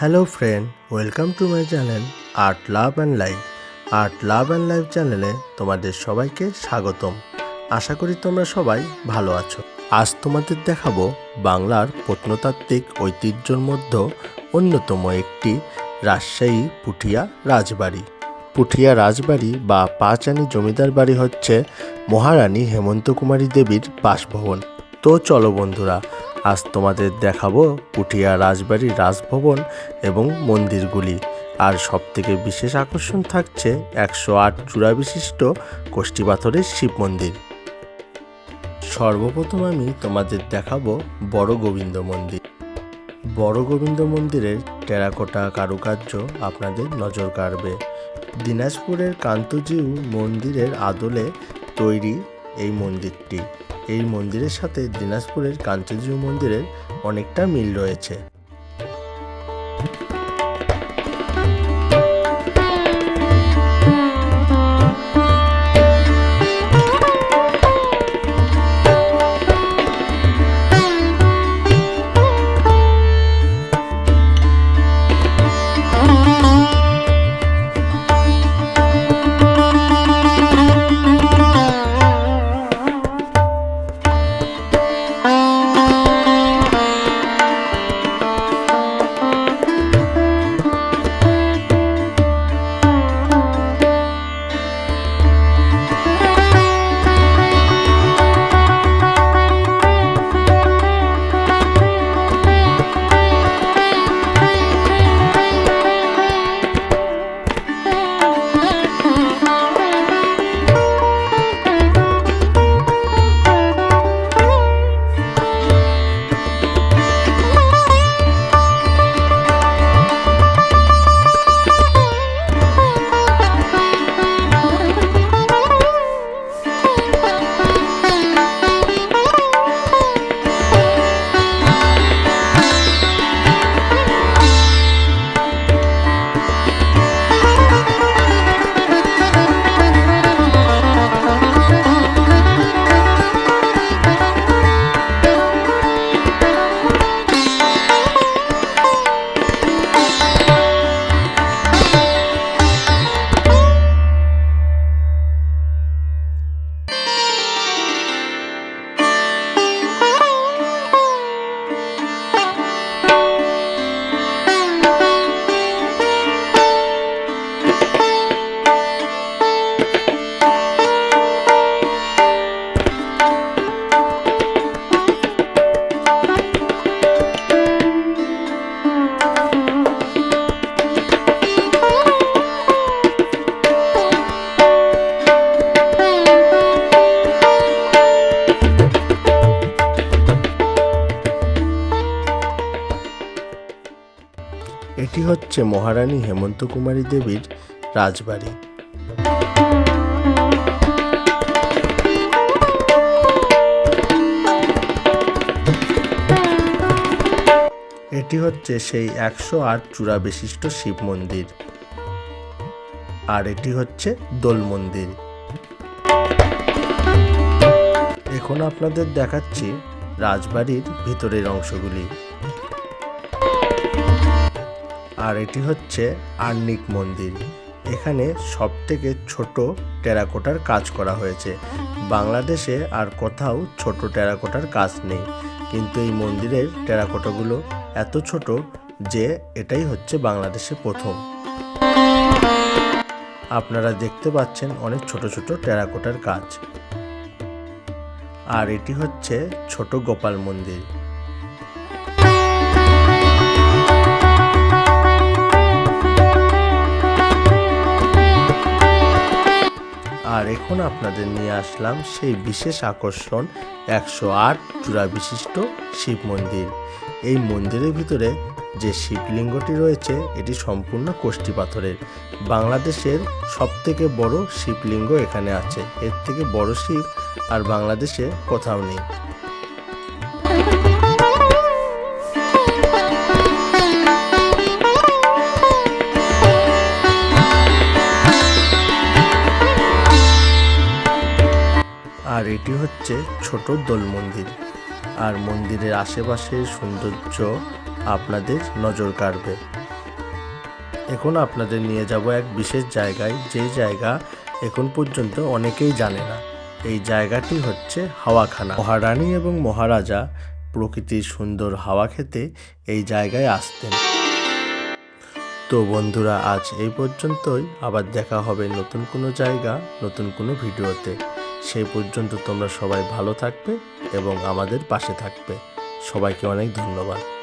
Hello friend welcome to my channel art love and life art love and life চ্যানেলে তোমাদের সবাইকে স্বাগতম। আশা করি তোমরা সবাই ভালো আছো। আজ তোমাদের দেখাবো বাংলার প্রত্নতাত্ত্বিক ঐতিহ্যর মধ্যে অন্যতম একটি রাজশাহী পুঠিয়া রাজবাড়ি। পুঠিয়া রাজবাড়ি বা পাঁচানি জমিদার বাড়ি হচ্ছে মহারানী হেমন্ত কুমারী দেবীর বাসভবন। তো চলো বন্ধুরা আজ তোমাদের দেখাবো পুঠিয়া রাজবাড়ির রাজভবন এবং মন্দিরগুলি। আর সবথেকে বিশেষ আকর্ষণ থাকছে একশো আট চূড়া বিশিষ্ট পাথরের শিব মন্দির। সর্বপ্রথম আমি তোমাদের দেখাবো বড় গোবিন্দ মন্দির। বড় গোবিন্দ মন্দিরের টেরাকোটা কারুকার্য আপনাদের নজর কাড়বে। দিনাজপুরের কান্তজিউ মন্দিরের আদলে তৈরি এই মন্দিরটি। এই মন্দিরের সাথে দিনাজপুরের কান্তজিউ মন্দিরের অনেকটা মিল রয়েছে। এটি হচ্ছে মহারানী হেমন্ত কুমারী দেবীর রাজবাড়ি। এটি হচ্ছে সেই একশো আট চূড়া বিশিষ্ট শিব মন্দির। আর এটি হচ্ছে দোল মন্দির। এখন আপনাদের দেখাচ্ছি রাজবাড়ির ভিতরের অংশগুলি। এটি হচ্ছে আর্নিক মন্দির। এখানে সব থেকে ছোট টেরাকোটার কাজ করা হয়েছে। বাংলাদেশে আর কোথাও ছোট টেরাকোটার কাজ নেই। কিন্তু এই মন্দিরের টেরাকোটাগুলো এত ছোট যে এটাই হচ্ছে বাংলাদেশে প্রথম। আপনারা দেখতে পাচ্ছেন অনেক ছোট ছোট টেরাকোটার কাজ। আর এটি হচ্ছে ছোট গোপাল মন্দির। এখন আপনাদের নিয়ে আসলাম সেই বিশেষ আকর্ষণ একশো আট চূড়া বিশিষ্ট শিব মন্দির। এই মন্দিরের ভিতরে যে শিবলিঙ্গটি রয়েছে, এটি সম্পূর্ণ কোষ্ঠী পাথরের। বাংলাদেশের সব থেকে বড় শিবলিঙ্গ এখানে আছে। এর থেকে বড় শিব আর বাংলাদেশে কোথাও নেই। আর এটি হচ্ছে ছোট দোল মন্দির। আর মন্দিরের আশেপাশের সৌন্দর্য আপনাদের নজর কাড়বে। এখন আপনাদের নিয়ে যাব এক বিশেষ জায়গায়, যে জায়গা এখন পর্যন্ত অনেকেই জানে না। এই জায়গাটি হচ্ছে হাওয়াখানা। মহারানী এবং মহারাজা প্রকৃতির সুন্দর হাওয়া খেতে এই জায়গায় আসতেন। তো বন্ধুরা, আজ এই পর্যন্তই। আবার দেখা হবে নতুন কোনো জায়গা, নতুন কোনো ভিডিওতে। সেই পর্যন্ত তোমরা সবাই ভালো থাকবে এবং আমাদের পাশে থাকবে। সবাইকে অনেক ধন্যবাদ।